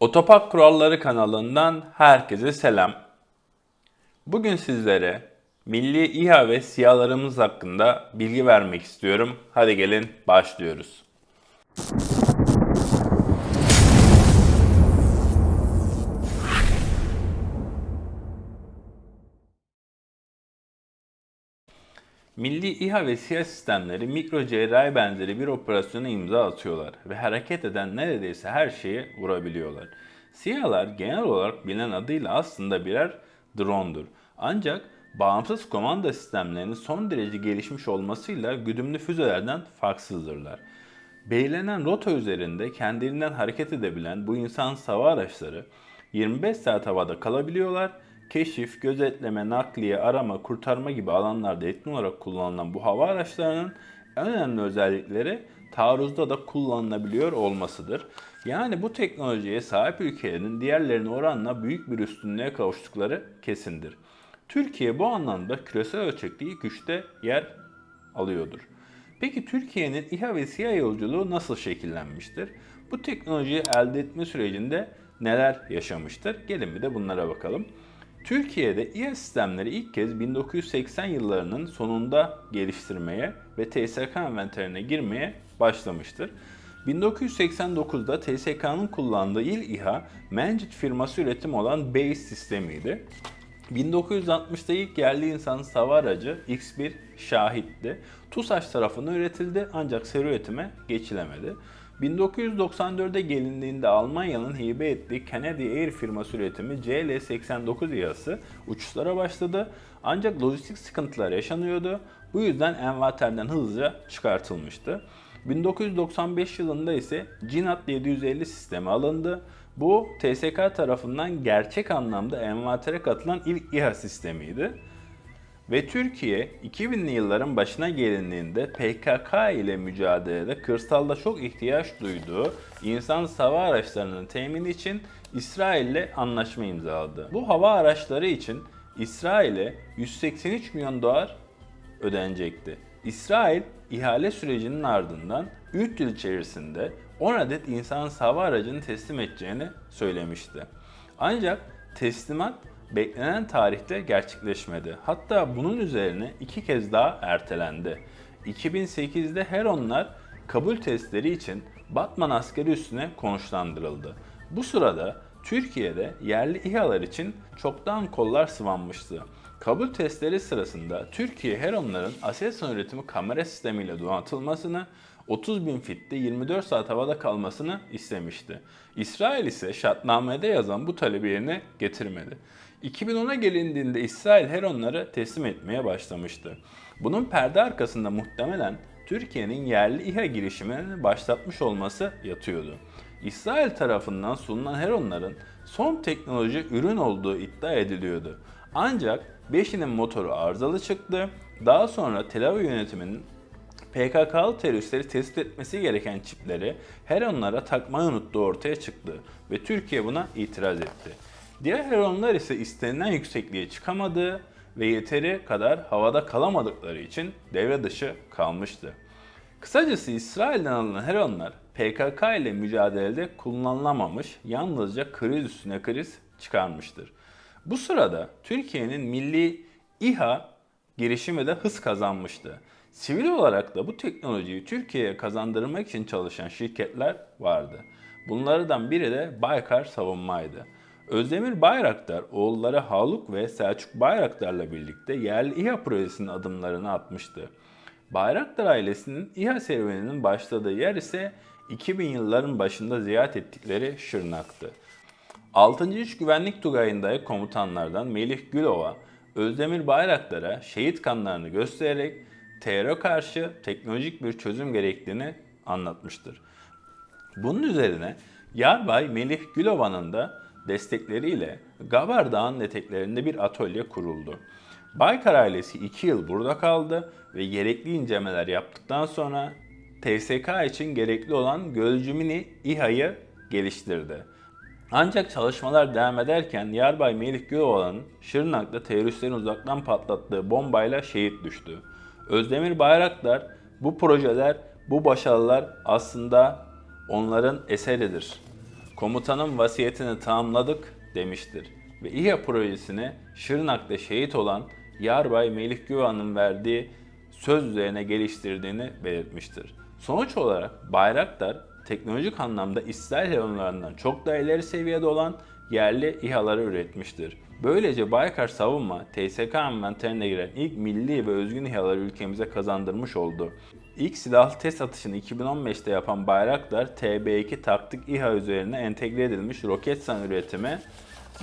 Otopark Kuralları kanalından herkese selam. Bugün sizlere milli İHA ve SİHA'larımız hakkında bilgi vermek istiyorum. Hadi gelin başlıyoruz. Milli İHA ve SİHA sistemleri mikro cerrahi benzeri bir operasyona imza atıyorlar ve hareket eden neredeyse her şeyi vurabiliyorlar. SİHA'lar genel olarak bilinen adıyla aslında birer drone'dur. Ancak bağımsız komanda sistemlerinin son derece gelişmiş olmasıyla güdümlü füzelerden farksızdırlar. Belirlenen rota üzerinde kendiliğinden hareket edebilen bu insan hava araçları 25 saat havada kalabiliyorlar. Keşif, gözetleme, nakliye, arama, kurtarma gibi alanlarda etkin olarak kullanılan bu hava araçlarının en önemli özellikleri taarruzda da kullanılabiliyor olmasıdır. Yani bu teknolojiye sahip ülkelerin diğerlerine oranla büyük bir üstünlüğe kavuştukları kesindir. Türkiye bu anlamda küresel ölçekte ilk üçte yer alıyordur. Peki Türkiye'nin İHA ve SİHA yolculuğu nasıl şekillenmiştir? Bu teknolojiyi elde etme sürecinde neler yaşamıştır? Gelin bir de bunlara bakalım. Türkiye'de İHA sistemleri ilk kez 1980 yıllarının sonunda geliştirmeye ve TSK envanterine girmeye başlamıştır. 1989'da TSK'nın kullandığı il İHA, Mencit firması üretim olan BASE sistemiydi. 1960'da ilk yerli insan hava aracı X1 Şahit'ti. TUSAŞ tarafından üretildi ancak seri üretime geçilemedi. 1994'de gelindiğinde Almanya'nın hibe ettiği Canadian Air firması üretimi CL-89 İHA'sı uçuşlara başladı. Ancak lojistik sıkıntılar yaşanıyordu. Bu yüzden envaterden hızlıca çıkartılmıştı. 1995 yılında ise CINAT 750 sistemi alındı. Bu TSK tarafından gerçek anlamda envatere katılan ilk İHA sistemiydi. Ve Türkiye 2000'li yılların başına gelindiğinde PKK ile mücadelede kırsalda çok ihtiyaç duyduğu insan hava araçlarının temini için İsrail ile anlaşma imzaladı. Bu hava araçları için İsrail'e 183 milyon dolar ödenecekti. İsrail ihale sürecinin ardından 3 yıl içerisinde 10 adet insan hava aracını teslim edeceğini söylemişti. Ancak teslimat beklenen tarihte gerçekleşmedi. Hatta bunun üzerine iki kez daha ertelendi. 2008'de Heronlar kabul testleri için Batman askeri üstüne konuşlandırıldı. Bu sırada Türkiye'de yerli İHA'lar için çoktan kollar sıvanmıştı. Kabul testleri sırasında Türkiye Heronların Aselsan üretimi kamera sistemiyle donatılmasını 30 bin fitte 24 saat havada kalmasını istemişti. İsrail ise şartnamede yazan bu talebi yerine getirmedi. 2010'a gelindiğinde İsrail Heronları teslim etmeye başlamıştı. Bunun perde arkasında muhtemelen Türkiye'nin yerli İHA girişimini başlatmış olması yatıyordu. İsrail tarafından sunulan Heronların son teknoloji ürün olduğu iddia ediliyordu. Ancak 5'inin motoru arızalı çıktı. Daha sonra Tel Aviv yönetiminin PKK'lı teröristleri tespit etmesi gereken çipleri Heronlara takmayı unuttuğu ortaya çıktı ve Türkiye buna itiraz etti. Diğer Heronlar ise istenilen yüksekliğe çıkamadı ve yeteri kadar havada kalamadıkları için devre dışı kalmıştı. Kısacası İsrail'den alınan Heronlar PKK ile mücadelede kullanılamamış, yalnızca kriz üstüne kriz çıkarmıştır. Bu sırada Türkiye'nin milli İHA girişimi de hız kazanmıştı. Sivil olarak da bu teknolojiyi Türkiye'ye kazandırmak için çalışan şirketler vardı. Bunlardan biri de Baykar Savunma'ydı. Özdemir Bayraktar oğulları Haluk ve Selçuk Bayraktar'la birlikte yerli İHA projesinin adımlarını atmıştı. Bayraktar ailesinin İHA serüveninin başladığı yer ise 2000 yılların başında ziyaret ettikleri Şırnak'tı. 6. İç Güvenlik Tugayı'ndaki komutanlardan Melih Gülova, Özdemir Bayraktar'a şehit kanlarını göstererek teröre karşı teknolojik bir çözüm gerektiğini anlatmıştır. Bunun üzerine Yarbay Melih Gülova'nın da destekleriyle Gabar Dağı'nın eteklerinde bir atölye kuruldu. Baykar ailesi 2 yıl burada kaldı ve gerekli incelemeler yaptıktan sonra TSK için gerekli olan Gölcümini İHA'yı geliştirdi. Ancak çalışmalar devam ederken Yarbay Melih Göoğlan'ın Şırnak'ta teröristlerin uzaktan patlattığı bombayla şehit düştü. Özdemir Bayraktar bu projeler, bu başarılar aslında onların eseridir. Komutanın vasiyetini tamamladık demiştir. Ve İHA projesini Şırnak'ta şehit olan Yarbay Melih Güvan'ın verdiği söz üzerine geliştirdiğini belirtmiştir. Sonuç olarak Bayraktar teknolojik anlamda İsrail helonlarından çok daha ileri seviyede olan yerli İHA'ları üretmiştir. Böylece Baykar Savunma, TSK envanterine giren ilk milli ve özgün İHA'ları ülkemize kazandırmış oldu. İlk silahlı test atışını 2015'te yapan Bayraktar, TB2 taktik İHA üzerine entegre edilmiş Roketsan üretimi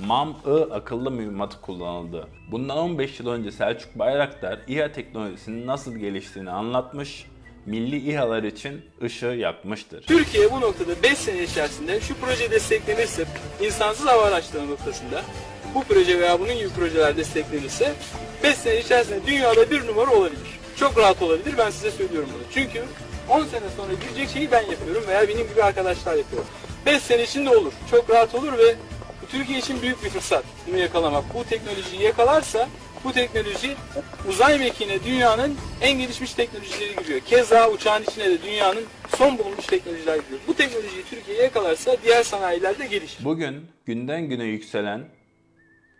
MAM-I akıllı mühimmatı kullanıldı. Bundan 15 yıl önce Selçuk Bayraktar İHA teknolojisinin nasıl geliştiğini anlatmış, milli İHA'lar için ışığı yakmıştır. Türkiye bu noktada 5 sene içerisinde şu proje desteklenirse, insansız hava araçları noktasında bu proje veya bunun gibi projeler desteklenirse 5 sene içerisinde dünyada bir numara olabilir. Çok rahat olabilir ben size söylüyorum bunu. Çünkü 10 sene sonra girecek şeyi ben yapıyorum veya benim gibi arkadaşlar yapıyor. 5 sene içinde olur. Çok rahat olur ve Türkiye için büyük bir fırsat bunu yakalamak. Bu teknolojiyi yakalarsa bu teknoloji uzay mekiğine dünyanın en gelişmiş teknolojileri giriyor. Keza uçağın içine de dünyanın son bulunmuş teknolojiler giriyor. Bu teknolojiyi Türkiye yakalarsa diğer sanayiler de gelişir. Bugün günden güne yükselen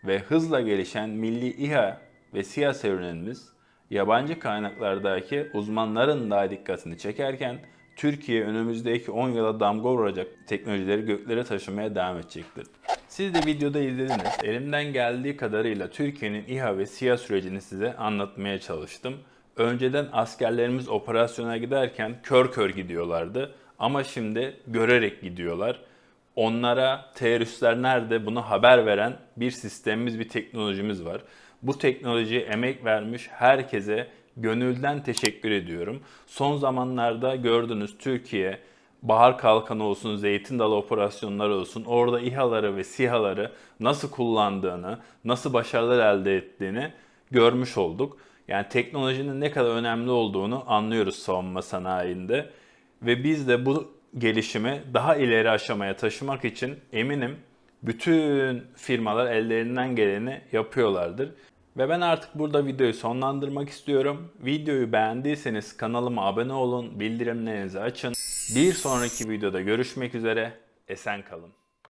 ve hızla gelişen milli İHA ve SİHA serüvenimiz yabancı kaynaklardaki uzmanların daha dikkatini çekerken Türkiye önümüzdeki 10 yıla damga vuracak teknolojileri göklere taşımaya devam edecektir. Siz de videoda izlediniz. Elimden geldiği kadarıyla Türkiye'nin İHA ve SİHA sürecini size anlatmaya çalıştım. Önceden askerlerimiz operasyona giderken kör kör gidiyorlardı ama şimdi görerek gidiyorlar onlara teröristler nerede bunu haber veren bir sistemimiz, bir teknolojimiz var. Bu teknolojiye emek vermiş herkese gönülden teşekkür ediyorum. Son zamanlarda gördünüz Türkiye Bahar Kalkanı olsun, Zeytin Dalı operasyonları olsun orada İHA'ları ve SİHA'ları nasıl kullandığını, nasıl başarılar elde ettiğini görmüş olduk. Yani teknolojinin ne kadar önemli olduğunu anlıyoruz savunma sanayinde. Ve biz de bu gelişimi daha ileri aşamaya taşımak için eminim bütün firmalar ellerinden geleni yapıyorlardır. Ve ben artık burada videoyu sonlandırmak istiyorum. Videoyu beğendiyseniz kanalıma abone olun, bildirimlerinizi açın. Bir sonraki videoda görüşmek üzere. Esen kalın.